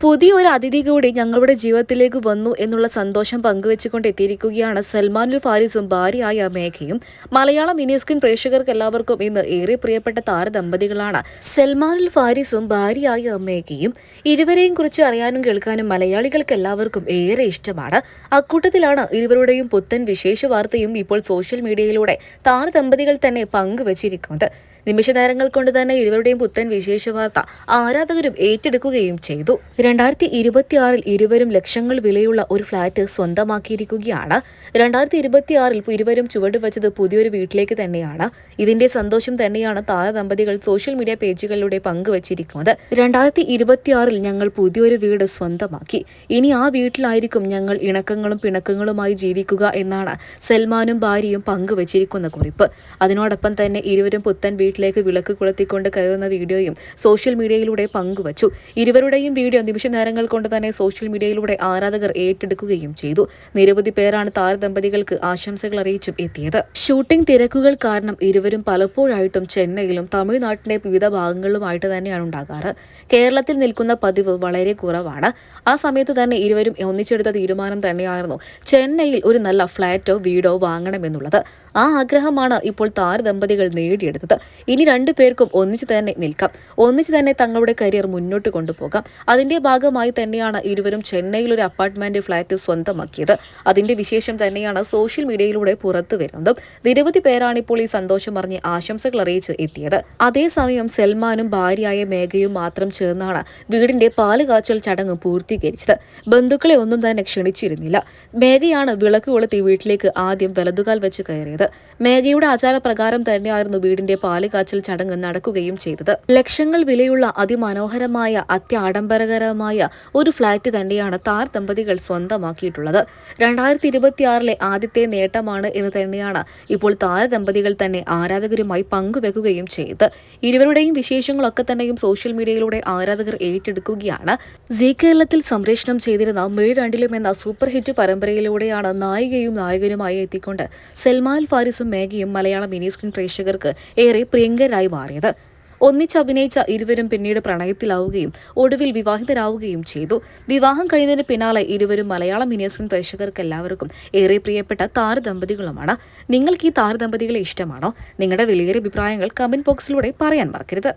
പുതിയൊരു അതിഥി കൂടി ഞങ്ങളുടെ ജീവിതത്തിലേക്ക് വന്നു എന്നുള്ള സന്തോഷം പങ്കുവെച്ചുകൊണ്ട് എത്തിയിരിക്കുകയാണ് സൽമാനുൽ ഫാരിസും ഭാര്യയായ മേഘയും. മലയാളം മിനിസ്ക്രിൻ പ്രേക്ഷകർക്ക് എല്ലാവർക്കും ഇന്ന് ഏറെ പ്രിയപ്പെട്ട താരദമ്പതികളാണ് സൽമാനുൽ ഫാരിസും ഭാര്യയായ മേഘയും. ഇരുവരെയും കുറിച്ച് അറിയാനും കേൾക്കാനും മലയാളികൾക്ക് എല്ലാവർക്കും ഏറെ ഇഷ്ടമാണ്. അക്കൂട്ടത്തിലാണ് ഇരുവരുടെയും പുത്തൻ വിശേഷ വാർത്തയും ഇപ്പോൾ സോഷ്യൽ മീഡിയയിലൂടെ താരദമ്പതികൾ തന്നെ പങ്കുവച്ചിരിക്കുന്നത്. നിമിഷ നേരങ്ങൾ കൊണ്ട് തന്നെ ഇരുവരുടെയും പുത്തൻ വിശേഷ വാർത്ത ആരാധകരും ഏറ്റെടുക്കുകയും ചെയ്തു. രണ്ടായിരത്തി ഇരുപത്തിയാറിൽ ഇരുവരും ലക്ഷങ്ങൾ വിലയുള്ള ഒരു ഫ്ളാറ്റ് സ്വന്തമാക്കിയിരിക്കുകയാണ്. രണ്ടായിരത്തി ഇരുപത്തിയാറിൽ ഇരുവരും ചുവടുവച്ചത് പുതിയൊരു വീട്ടിലേക്ക് തന്നെയാണ്. ഇതിന്റെ സന്തോഷം തന്നെയാണ് താരദമ്പതികൾ സോഷ്യൽ മീഡിയ പേജുകളിലൂടെ പങ്കുവച്ചിരിക്കുന്നത്. രണ്ടായിരത്തി ഇരുപത്തിയാറിൽ ഞങ്ങൾ പുതിയൊരു വീട് സ്വന്തമാക്കി. ഇനി ആ വീട്ടിലായിരിക്കും ഞങ്ങൾ ഇണക്കങ്ങളും പിണക്കങ്ങളുമായി ജീവിക്കുക എന്നാണ് സൽമാനും ഭാര്യയും പങ്കുവച്ചിരിക്കുന്ന കുറിപ്പ്. അതിനോടൊപ്പം തന്നെ ഇരുവരും പുത്തൻ വീട്ടിൽ വീട്ടിലേക്ക് വിളക്ക് കൊളുത്തിക്കൊണ്ട് കയറുന്ന വീഡിയോയും സോഷ്യൽ മീഡിയയിലൂടെ പങ്കുവച്ചു. ഇരുവരുടെയും വീഡിയോ നിമിഷ നേരങ്ങൾ കൊണ്ട് തന്നെ സോഷ്യൽ മീഡിയയിലൂടെ ആരാധകർ ഏറ്റെടുക്കുകയും ചെയ്തു. നിരവധി പേരാണ് താരദമ്പതികൾക്ക് ആശംസകൾ അറിയിച്ചും എത്തിയത്. ഷൂട്ടിംഗ് തിരക്കുകൾ കാരണം ഇരുവരും പലപ്പോഴായിട്ടും ചെന്നൈയിലും തമിഴ്നാട്ടിന്റെ വിവിധ ഭാഗങ്ങളിലുമായിട്ട് തന്നെയാണ് ഉണ്ടാകാറ്. കേരളത്തിൽ നിൽക്കുന്ന പതിവ് വളരെ കുറവാണ്. ആ സമയത്ത് തന്നെ ഇരുവരും ഒന്നിച്ചെടുത്ത തീരുമാനം തന്നെയായിരുന്നു ചെന്നൈയിൽ ഒരു നല്ല ഫ്ളാറ്റോ വീടോ വാങ്ങണമെന്നുള്ളത്. ആ ആഗ്രഹമാണ് ഇപ്പോൾ താരദമ്പതികൾ നേടിയെടുത്തത്. ഇനി രണ്ടു പേർക്കും ഒന്നിച്ച് തന്നെ നിൽക്കാം. ഒന്നിച്ച് തന്നെ തങ്ങളുടെ കരിയർ മുന്നോട്ട് കൊണ്ടുപോകാം. അതിന്റെ ഭാഗമായി തന്നെയാണ് ഇരുവരും ചെന്നൈയിൽ ഒരു അപ്പാർട്ട്മെന്റ് ഫ്ളാറ്റ് സ്വന്തമാക്കിയത്. അതിന്റെ വിശേഷം തന്നെയാണ് സോഷ്യൽ മീഡിയയിലൂടെ പുറത്തു വരുന്നതും. നിരവധി പേരാണ് ഇപ്പോൾ ഈ സന്തോഷം അറിഞ്ഞ് ആശംസകൾ അറിയിച്ച് എത്തിയത്. അതേസമയം സൽമാനും ഭാര്യയായ മേഘയും മാത്രം ചേർന്നാണ് വീടിന്റെ പാലുകാച്ചൽ ചടങ്ങ് പൂർത്തീകരിച്ചത്. ബന്ധുക്കളെ ഒന്നും തന്നെ ക്ഷണിച്ചിരുന്നില്ല. മേഘയാണ് വിളക്ക് കൊളുത്തി വീട്ടിലേക്ക് ആദ്യം വലതുകാൽ വെച്ച് കയറിയത്. മേഘയുടെ ആചാരപ്രകാരം തന്നെയായിരുന്നു വീടിന്റെ പാൽ കാച്ചൽ ചടങ്ങ് നടക്കുകയും ചെയ്തത്. ലക്ഷങ്ങൾ വിലയുള്ള അതിമനോഹരമായ അത്യാഡംബരകരമായ ഒരു ഫ്ളാറ്റ് തന്നെയാണ് താർ ദമ്പതികൾ സ്വന്തമാക്കിയിട്ടുള്ളത്. രണ്ടായിരത്തി ഇരുപത്തിയാറിലെ ആദ്യത്തെ നേട്ടമാണ് എന്ന് തന്നെയാണ് ഇപ്പോൾ താര ദമ്പതികൾ തന്നെ ആരാധകരുമായി പങ്കുവെക്കുകയും ചെയ്തത്. ഇരുവരുടെയും വിശേഷങ്ങളൊക്കെ തന്നെയും സോഷ്യൽ മീഡിയയിലൂടെ ആരാധകർ ഏറ്റെടുക്കുകയാണ്. ജി കേരളത്തിൽ സംപ്രേഷണം ചെയ്തിരുന്ന മെയ് രണ്ടിലും എന്ന സൂപ്പർ ഹിറ്റ് പരമ്പരയിലൂടെയാണ് നായികയും നായകനുമായി എത്തിക്കൊണ്ട് സൽമാൻ ഫാരിസും മേഘയും മലയാളം മിനി സ്ക്രീൻ പ്രേക്ഷകർക്ക് ഏറെ പ്രിയങ്കരായി മാറിയത്. ഒന്നിച്ചഭിനയിച്ച ഇരുവരും പിന്നീട് പ്രണയത്തിലാവുകയും ഒടുവിൽ വിവാഹിതരാവുകയും ചെയ്തു. വിവാഹം കഴിഞ്ഞതിന് പിന്നാലെ ഇരുവരും മലയാളം മിനിയസ്ക്രീൻ പ്രേക്ഷകർക്ക് എല്ലാവർക്കും ഏറെ പ്രിയപ്പെട്ട താരദമ്പതികളുമാണ് നിങ്ങൾക്ക് ഈ താരദമ്പതികളെ ഇഷ്ടമാണോ? നിങ്ങളുടെ വിലയേറിയ അഭിപ്രായങ്ങൾ കമന്റ് ബോക്സിലൂടെ പറയാൻ മറക്കരുത്.